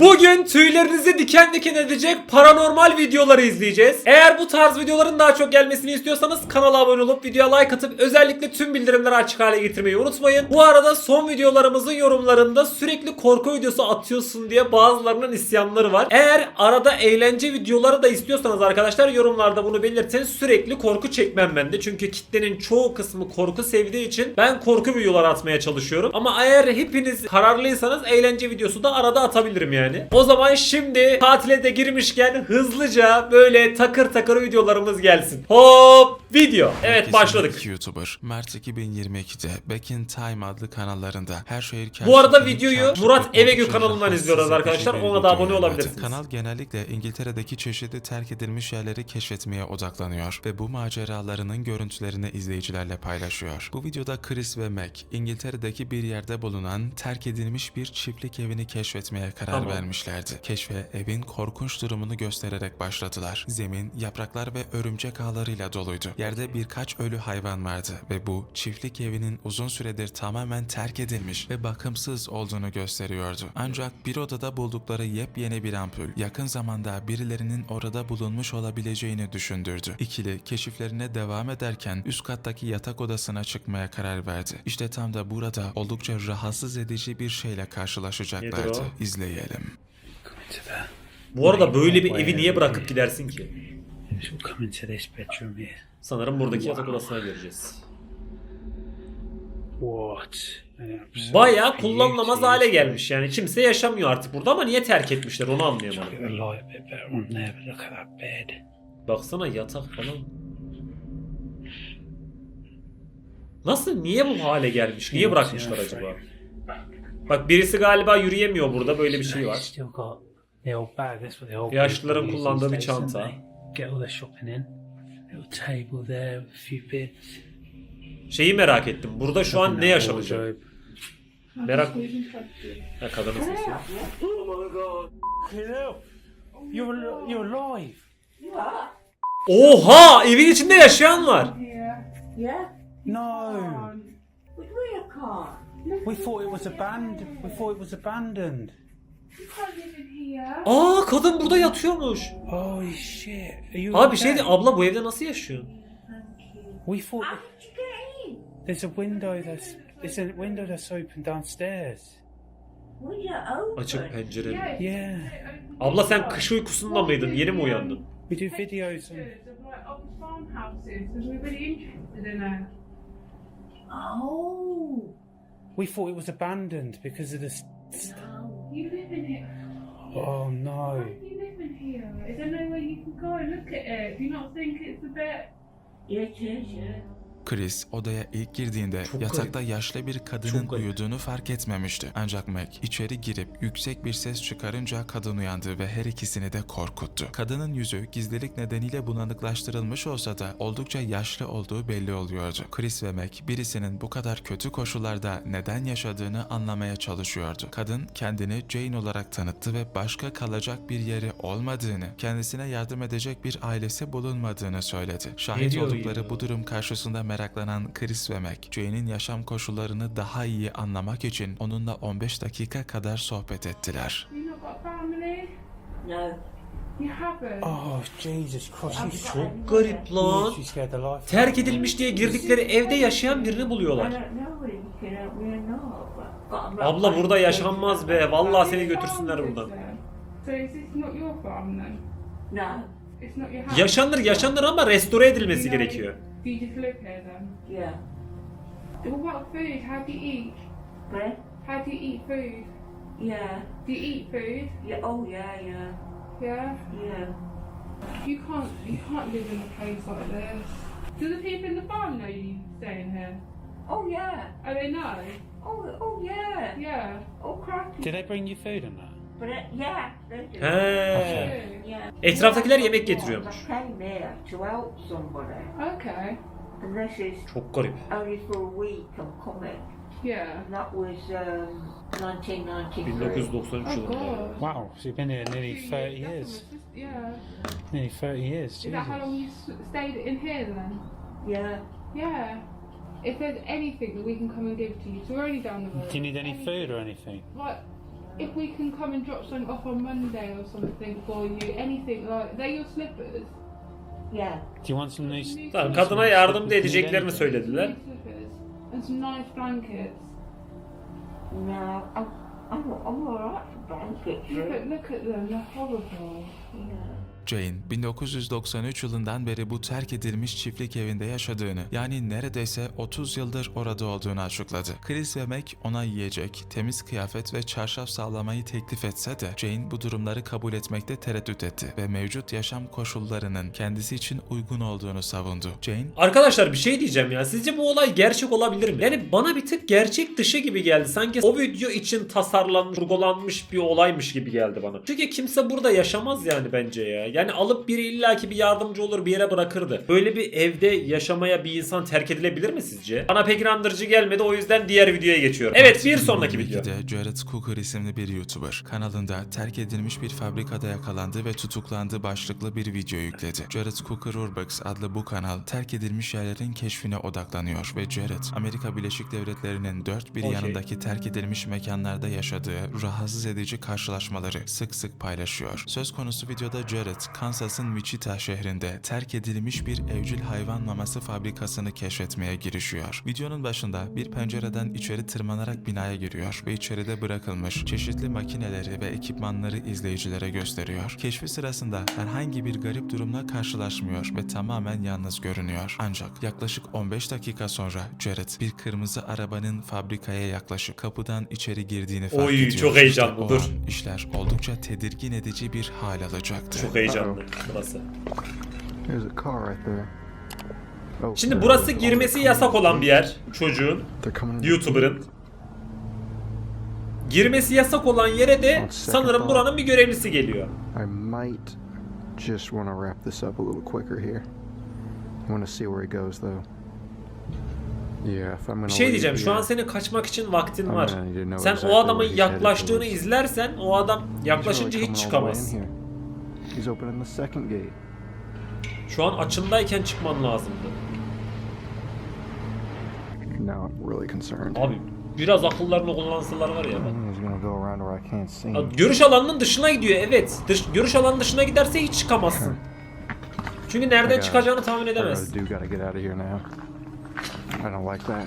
Bugün tüylerinizi diken diken edecek paranormal videoları izleyeceğiz. Eğer bu tarz videoların daha çok gelmesini istiyorsanız kanala abone olup videoya like atıp özellikle tüm bildirimleri açık hale getirmeyi unutmayın. Bu arada son videolarımızın yorumlarında sürekli korku videosu atıyorsun diye bazılarının isyanları var. Eğer arada eğlence videoları da istiyorsanız arkadaşlar yorumlarda bunu belirtin. Sürekli korku çekmem ben de. Çünkü kitlenin çoğu kısmı korku sevdiği için ben korku videoları atmaya çalışıyorum. Ama eğer hepiniz kararlıysanız eğlence videosu da arada atabilirim yani. O zaman şimdi tatile de girmişken hızlıca böyle takır takır videolarımız gelsin. Hop video. Evet başladık. YouTuber Mart 2022'de Back in Time adlı kanallarında her şehir Bu arada videoyu Murat ve Evegül kanalından izliyoruz arkadaşlar. Ona da abone olabilirsiniz. Kanal genellikle İngiltere'deki çeşitli terk edilmiş yerleri keşfetmeye odaklanıyor ve bu maceralarının görüntülerini izleyicilerle paylaşıyor. Bu videoda Chris ve Meg İngiltere'deki bir yerde bulunan terk edilmiş bir çiftlik evini keşfetmeye karar Tamam. Vermişlerdi. Keşfe evin korkunç durumunu göstererek başladılar. Zemin yapraklar ve örümcek ağlarıyla doluydu. Yerde birkaç ölü hayvan vardı ve bu çiftlik evinin uzun süredir tamamen terk edilmiş ve bakımsız olduğunu gösteriyordu. Ancak bir odada buldukları yepyeni bir ampul yakın zamanda birilerinin orada bulunmuş olabileceğini düşündürdü. İkili keşiflerine devam ederken üst kattaki yatak odasına çıkmaya karar verdi. İşte tam da burada oldukça rahatsız edici bir şeyle karşılaşacaklardı. İzleyelim. Bu arada böyle bir evi niye bırakıp gidersin ki? she'll come into this bedroom here. Sanırım buradaki yatak odasına gireceğiz. What? an absolute Baya kullanılamaz hale isn't gelmiş yani. Kimse yaşamıyor artık burada ama niye terk etmişler onu anlayamadım. Baksana yatak falan. Nasıl niye bu hale gelmiş? Niye bırakmışlar acaba? Bak birisi galiba yürüyemiyor burada böyle bir şey var. Old bag. That's what the old Yaşlıların people use kullandığı bir these days, don't çanta. they? Get all their shopping in. Little table there, a few bits. Şeyi merak ettim. Burada şu an ne yaşanacak? Wardrobe. Merak... Ha kadının sesi. You're you're alive. Oha! Evin içinde yaşayan var. Yeah? No. But we can't. We thought it was abandoned. We thought it was abandoned. Aa kadın burada yatıyormuş. Holy shit. Abi bir şey okay? de abla bu evde nasıl yaşıyor? We thought How did you get in? there's a window that's there's a window that's open downstairs. Açık pencere. Yeah. Abla sen kış uykusunda mıydın? Yeni mi uyandın? We do videos it. Oh. We thought it was abandoned because of the s- No. You live in it. Oh no. You live in here. Is there no way you can go and look at it? Do you not think it's a bit? Yes, yes, yes. Chris odaya ilk girdiğinde Çok yatakta yaşlı bir kadının Çok garip. uyuduğunu fark etmemişti. Ancak Mac içeri girip yüksek bir ses çıkarınca kadın uyandı ve her ikisini de korkuttu. Kadının yüzü gizlilik nedeniyle bulanıklaştırılmış olsa da oldukça yaşlı olduğu belli oluyordu. Chris ve Mac birisinin bu kadar kötü koşullarda neden yaşadığını anlamaya çalışıyordu. Kadın kendini Jane olarak tanıttı ve başka kalacak bir yeri olmadığını, kendisine yardım edecek bir ailesi bulunmadığını söyledi. Şahit oldukları bu durum karşısında meraklanan Chris ve Mac, Jane'in yaşam koşullarını daha iyi anlamak için onunla 15 dakika kadar sohbet ettiler. No. Oh Jesus Christ. Çok garip lan. Terk edilmiş diye girdikleri evde yaşayan birini buluyorlar. Abla burada yaşanmaz be. Vallahi seni götürsünler buradan. Yaşanır yaşanır ama restore edilmesi gerekiyor. Do you just live here then? Yeah. What about food? How do you eat? But, How do you eat food? yeah. Do you eat food? Yeah. Oh, yeah, yeah. Yeah. Yeah. You can't you can't live in a place like this. Do the people in the farm know you staying here? Oh, yeah. Oh, they know. Oh, oh, yeah. Yeah. Oh, crap. Did they bring you food and that? But, uh, yeah, they do. He. Good. Yeah. Etraftakiler yemek I getiriyormuş. came here to help somebody. Okay. And this is Çok garip. only for a week I'm coming. Yeah. And that was um, 1993. 1993 Oh yılında. god. Wow, so you've been here nearly 30 years. Yeah. Nearly 30 years. Is that how long you s- stayed in here then? Yeah. Yeah. If there's anything that we can come and give to you, so we're only down the road. Do you need any food or anything? Like, if we can come and drop something off on Monday or something for you, anything like they're your slippers. Yeah. Do you want some new? Tamam kadına yardım da edeceklerini söylediler. Slippers and some nice blankets. No, I'm, I'm, I'm alright for blankets. Look really. at look at them. They're horrible. Yeah. Jane 1993 yılından beri bu terk edilmiş çiftlik evinde yaşadığını yani neredeyse 30 yıldır orada olduğunu açıkladı. Chris ve Mac ona yiyecek, temiz kıyafet ve çarşaf sağlamayı teklif etse de Jane bu durumları kabul etmekte tereddüt etti ve mevcut yaşam koşullarının kendisi için uygun olduğunu savundu. Jane Arkadaşlar bir şey diyeceğim ya. Sizce bu olay gerçek olabilir mi? Yani bana bir tık gerçek dışı gibi geldi. Sanki o video için tasarlanmış, kurgulanmış bir olaymış gibi geldi bana. Çünkü kimse burada yaşamaz yani bence ya. Yani alıp biri illaki bir yardımcı olur bir yere bırakırdı. Böyle bir evde yaşamaya bir insan terk edilebilir mi sizce? Bana pek inandırıcı gelmedi o yüzden diğer videoya geçiyorum. Evet bir sonraki video. 2022'de Jared Cooker isimli bir YouTuber kanalında terk edilmiş bir fabrikada yakalandı ve tutuklandı başlıklı bir video yükledi. Jared Cooker Urbex adlı bu kanal terk edilmiş yerlerin keşfine odaklanıyor ve Jared Amerika Birleşik Devletleri'nin dört bir Okey. yanındaki terk edilmiş mekanlarda yaşadığı rahatsız edici karşılaşmaları sık sık paylaşıyor. Söz konusu videoda Jared Kansas'ın Wichita şehrinde terk edilmiş bir evcil hayvan maması fabrikasını keşfetmeye girişiyor. Videonun başında bir pencereden içeri tırmanarak binaya giriyor ve içeride bırakılmış çeşitli makineleri ve ekipmanları izleyicilere gösteriyor. Keşfi sırasında herhangi bir garip durumla karşılaşmıyor ve tamamen yalnız görünüyor. Ancak yaklaşık 15 dakika sonra Jared bir kırmızı arabanın fabrikaya yaklaşıp kapıdan içeri girdiğini fark Oy, ediyor. çok heyecanlı, dur. işler oldukça tedirgin edici bir hal alacaktı. Çok heyecanlı burası. Right there. Oh, Şimdi burası girmesi yasak olan bir yer çocuğun. YouTuber'ın. Girmesi yasak olan yere de sanırım buranın bir görevlisi geliyor. I might just want to wrap this up a little quicker here. I want to see where he goes though. Bir şey diyeceğim şu an senin kaçmak için vaktin var. Sen o adamın yaklaştığını izlersen o adam yaklaşınca hiç çıkamaz. He's opening the second gate. Şu an açındayken çıkman lazımdı. Now I'm really concerned. Abi biraz akıllarını kullansalar var ya. bak. He's gonna go around where I can't see Ya him. Görüş alanının dışına gidiyor evet. Dış, görüş alanının dışına giderse hiç çıkamazsın. Çünkü nereden çıkacağını tahmin I edemez. really do gotta get out of here now. I don't like that.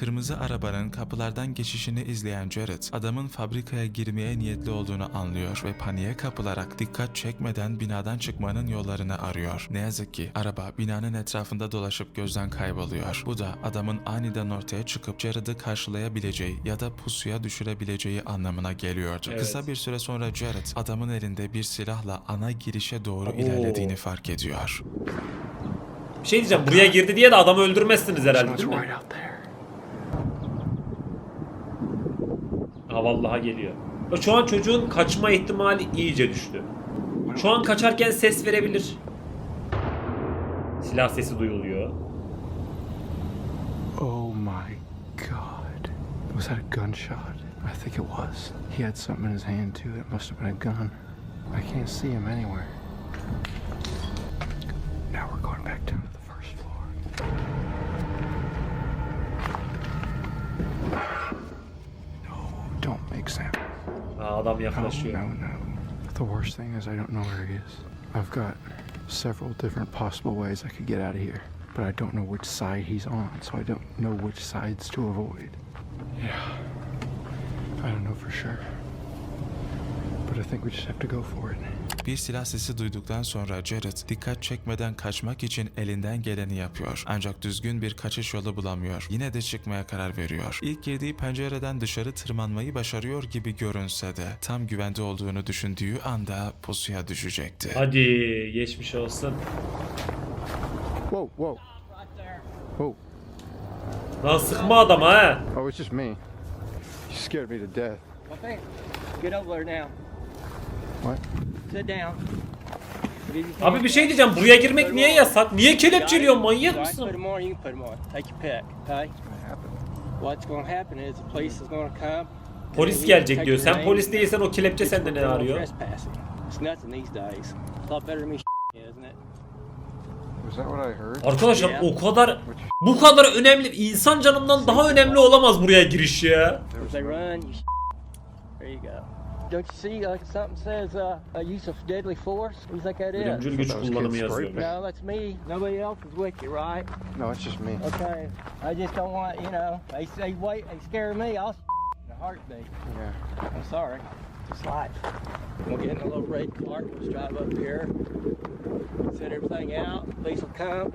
Kırmızı arabanın kapılardan geçişini izleyen Jared, adamın fabrikaya girmeye niyetli olduğunu anlıyor ve paniğe kapılarak dikkat çekmeden binadan çıkmanın yollarını arıyor. Ne yazık ki araba binanın etrafında dolaşıp gözden kayboluyor. Bu da adamın aniden ortaya çıkıp Jared'ı karşılayabileceği ya da pusuya düşürebileceği anlamına geliyordu. Evet. Kısa bir süre sonra Jared, adamın elinde bir silahla ana girişe doğru Oo. ilerlediğini fark ediyor. Bir şey diyeceğim buraya girdi diye de adamı öldürmezsiniz herhalde değil mi? right out there. Ha geliyor. Şu an çocuğun kaçma ihtimali iyice düştü. Şu an kaçarken ses verebilir. Silah sesi duyuluyor. Oh my god. Was that a gunshot? I think it was. He had something in his hand too. It must have been a gun. I can't see him anywhere. Now we're going back down adam No, oh, yaklaşıyor. no, no. The worst thing is I don't know where he is. I've got several different possible ways I could get out of here, but I don't know which side he's on, so I don't know which sides to avoid. Yeah. I don't know for sure. But I think we just have to go for it. Bir silah sesi duyduktan sonra Jared dikkat çekmeden kaçmak için elinden geleni yapıyor. Ancak düzgün bir kaçış yolu bulamıyor. Yine de çıkmaya karar veriyor. İlk girdiği pencereden dışarı tırmanmayı başarıyor gibi görünse de tam güvende olduğunu düşündüğü anda pusuya düşecekti. Hadi geçmiş olsun. Whoa, whoa. Whoa. Lan sıkma adama ha. Oh, it's just me. You scared me to death. Okay, get over there now. What? Sit down. Abi bir şey diyeceğim buraya girmek niye yasak? Niye kelepçeliyor manyak mısın? Polis gelecek diyor. Sen polis değilsen o kelepçe sende ne arıyor? Arkadaşlar o kadar bu kadar önemli insan canından daha önemli olamaz buraya giriş ya. If they run, you There you go. Don't you see, like something says, uh, a use of deadly force? What do you think that is? Ölümcül güç kullanımı yazıyor. No, that's me. Nobody else is with you, right? No, it's just me. Okay. I just don't want, you know, they say wait, they scare me. I'll in a heartbeat. Yeah. I'm sorry. It's life. We'll get in a little red car. Let's drive up here. Set everything out. Police will come.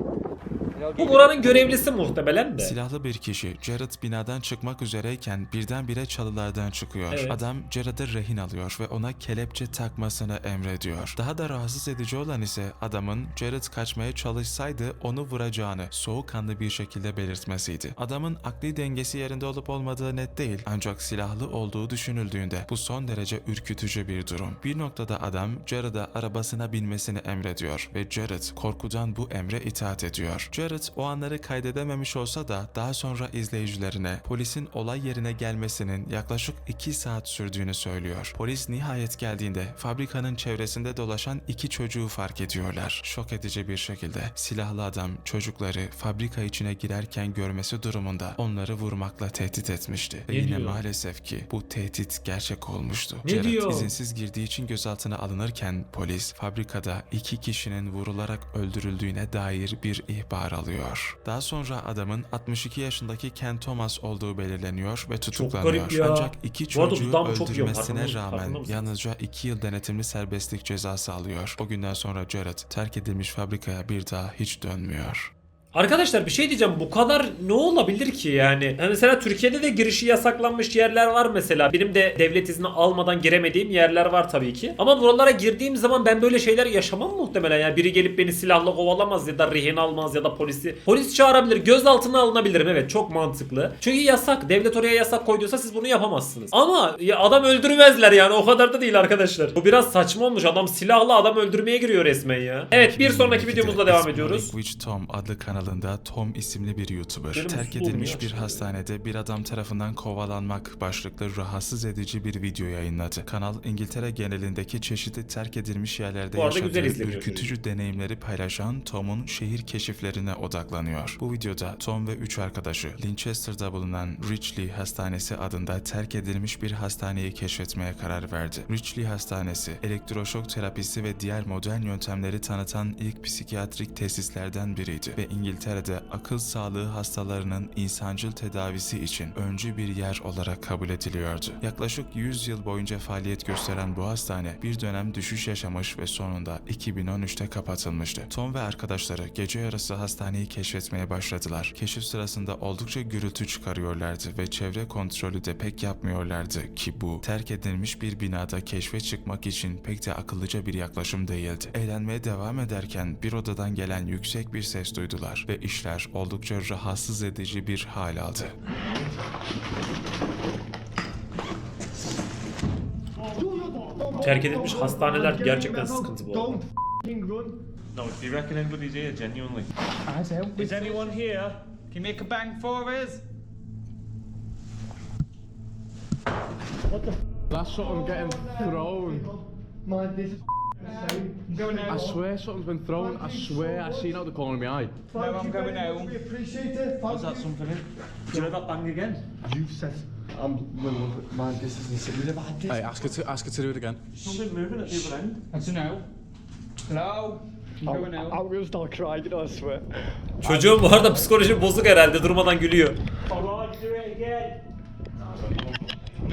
Bu buranın görevlisi muhtemelen de. Silahlı bir kişi Jared binadan çıkmak üzereyken birdenbire çalılardan çıkıyor. Evet. Adam Jared'ı rehin alıyor ve ona kelepçe takmasını emrediyor. Daha da rahatsız edici olan ise adamın Jared kaçmaya çalışsaydı onu vuracağını soğukkanlı bir şekilde belirtmesiydi. Adamın akli dengesi yerinde olup olmadığı net değil ancak silahlı olduğu düşünüldüğünde bu son derece ürkütücü bir durum. Bir noktada adam Jared'a arabasına binmesini emrediyor ve Jared korkudan bu emre itaat ediyor. Jared o anları kaydedememiş olsa da daha sonra izleyicilerine polisin olay yerine gelmesinin yaklaşık 2 saat sürdüğünü söylüyor. Polis nihayet geldiğinde fabrikanın çevresinde dolaşan iki çocuğu fark ediyorlar. Şok edici bir şekilde silahlı adam çocukları fabrika içine girerken görmesi durumunda onları vurmakla tehdit etmişti. Ve Ne yine maalesef ki bu tehdit gerçek olmuştu. Ne Diyor? izinsiz girdiği için gözaltına alınırken polis fabrikada iki kişinin vurularak öldürüldüğüne dair bir ihbar alıyor. Daha sonra adamın 62 yaşındaki Ken Thomas olduğu belirleniyor ve tutuklanıyor. Ancak iki Bu arada çocuğu çok öldürmesine farkında- farkında rağmen mısın? yalnızca 2 yıl denetimli serbestlik cezası alıyor. O günden sonra Jared terk edilmiş fabrikaya bir daha hiç dönmüyor. Arkadaşlar bir şey diyeceğim bu kadar ne olabilir ki yani? Yani mesela Türkiye'de de girişi yasaklanmış yerler var mesela. Benim de devlet izni almadan giremediğim yerler var tabii ki. Ama buralara girdiğim zaman ben böyle şeyler yaşamam muhtemelen. Yani biri gelip beni silahla kovalamaz ya da rehin almaz ya da polisi. Polis çağırabilir. Gözaltına alınabilirim evet çok mantıklı. Çünkü yasak. Devlet oraya yasak koyduysa siz bunu yapamazsınız. Ama ya adam öldürmezler yani o kadar da değil arkadaşlar. Bu biraz saçma olmuş. Adam silahla adam öldürmeye giriyor resmen ya. Evet bir sonraki 2022'de videomuzla devam ediyoruz. Witch Tom adlı kanalında Tom isimli bir YouTuber Benim terk edilmiş bir hastanede bir adam tarafından kovalanmak başlıklı rahatsız edici bir video yayınladı. Kanal İngiltere genelindeki çeşitli terk edilmiş yerlerde yaşadığı ürkütücü deneyimleri paylaşan Tom'un şehir keşiflerine odaklanıyor. Bu videoda Tom ve üç arkadaşı Linchester'da bulunan Richley Hastanesi adında terk edilmiş bir hastaneyi keşfetmeye karar verdi. Richley Hastanesi, elektroşok terapisi ve diğer modern yöntemleri tanıtan ilk psikiyatrik tesislerden biriydi ve İngiltere'de akıl sağlığı hastalarının insancıl tedavisi için öncü bir yer olarak kabul ediliyordu. Yaklaşık 100 yıl boyunca faaliyet gösteren bu hastane bir dönem düşüş yaşamış ve sonunda 2013'te kapatılmıştı. Tom ve arkadaşları gece yarısı hastaneyi keşfetmeye başladılar. Keşif sırasında oldukça gürültü çıkarıyorlardı ve çevre kontrolü de pek yapmıyorlardı ki bu terk edilmiş bir binada keşfe çıkmak için pek de akıllıca bir yaklaşım değildi. Eğlenmeye devam ederken bir odadan gelen yüksek bir ses duydular ve işler oldukça rahatsız edici bir hal aldı. Terk edilmiş hastaneler gerçekten sıkıntı bu arada. No, do you reckon anybody's here genuinely? Is anyone here? Can you make a bang for us? That's something getting thrown. I'm going I out. swear something's been thrown. I swear I seen out the corner of my eye. No, I'm going out. We appreciate it. Was that something? Do you know that bang again? You've said I'm well, man. This isn't. We never had this. Hey, ask her to ask her to do it again. Something moving at the other end. That's a no. Hello? I'm going out. I'm gonna start crying. You know, I swear. Çocuğun bu arada psikoloji bozuk herhalde durmadan gülüyor. No,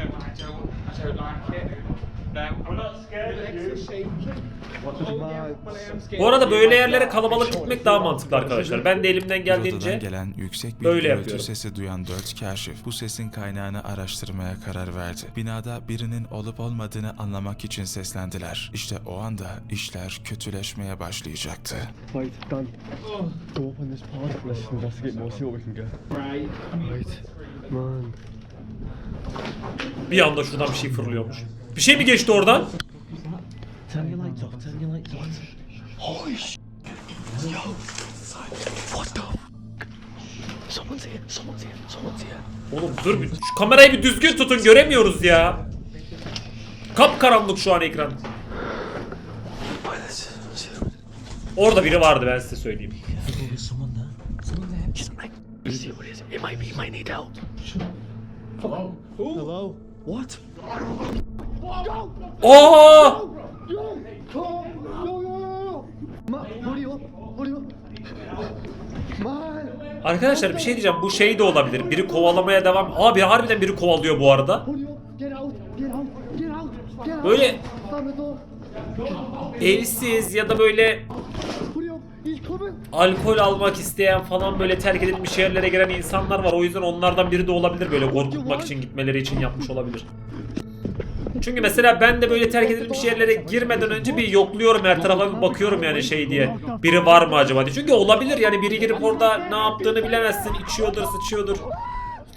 I don't. I don't like it. Bu arada böyle yerlere kalabalık gitmek daha mantıklı arkadaşlar. Ben de elimden geldiğince gelen yüksek bir böyle gürültü yapıyorum. sesi duyan dört kaşif bu sesin kaynağını araştırmaya karar verdi. Binada birinin olup olmadığını anlamak için seslendiler. İşte o anda işler kötüleşmeye başlayacaktı. Right, Dan. Go up on this part. Let's investigate more. See what we can get. Right. Right, man. bir anda şuradan bir şey fırlıyormuş. Bir şey mi geçti oradan? Oğlum dur bir şu kamerayı bir düzgün tutun göremiyoruz ya. Kapkaranlık şu an ekran. Orada biri vardı ben size söyleyeyim. Hello. Hello. What? Man. Arkadaşlar bir şey diyeceğim. Bu şey de olabilir. Biri kovalamaya devam. Aa bir harbiden biri kovalıyor bu arada. Böyle evsiz ya da böyle alkol almak isteyen falan böyle terk edilmiş yerlere giren insanlar var. O yüzden onlardan biri de olabilir böyle korkutmak için gitmeleri için yapmış olabilir. Çünkü mesela ben de böyle terk edilmiş yerlere girmeden önce bir yokluyorum her tarafa bir bakıyorum yani şey diye. Biri var mı acaba diye. Çünkü olabilir yani biri girip orada ne yaptığını bilemezsin. içiyordur, sıçıyordur.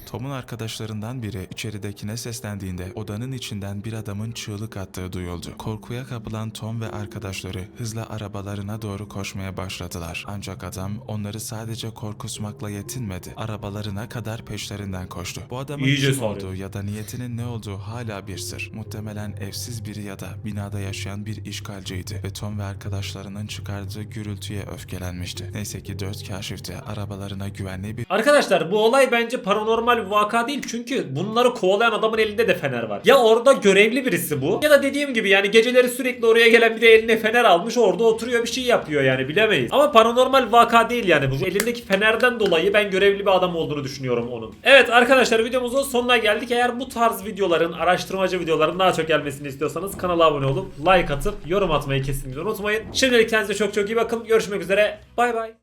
Tom'un arkadaşlarından biri içeridekine seslendiğinde odanın içinden bir adamın çığlık attığı duyuldu. Korkuya kapılan Tom ve arkadaşları hızla arabalarına doğru koşmaya başladılar. Ancak adam onları sadece korkutmakla yetinmedi. Arabalarına kadar peşlerinden koştu. Bu adamın İyice kim olduğu ya da niyetinin ne olduğu hala bir sır. Muhtemelen evsiz biri ya da binada yaşayan bir işgalciydi ve Tom ve arkadaşlarının çıkardığı gürültüye öfkelenmişti. Neyse ki dört kaşifte arabalarına güvenli bir Arkadaşlar bu olay bence paranormal bir vaka değil çünkü bunları kovalayan adamın elinde de fener var. Ya orada görevli birisi bu ya da dediğim gibi yani geceleri sürekli oraya gelen biri eline fener almış orada oturuyor bir şey yapıyor yani bilemeyiz. Ama paranormal vaka değil yani bu elindeki fenerden dolayı ben görevli bir adam olduğunu düşünüyorum onun. Evet arkadaşlar videomuzun sonuna geldik. Eğer bu tarz videoların araştırmacı videoların daha çok gelmesini istiyorsanız kanala abone olup like atıp yorum atmayı kesinlikle unutmayın. Şimdilik kendinize çok çok iyi bakın. Görüşmek üzere. Bay bay.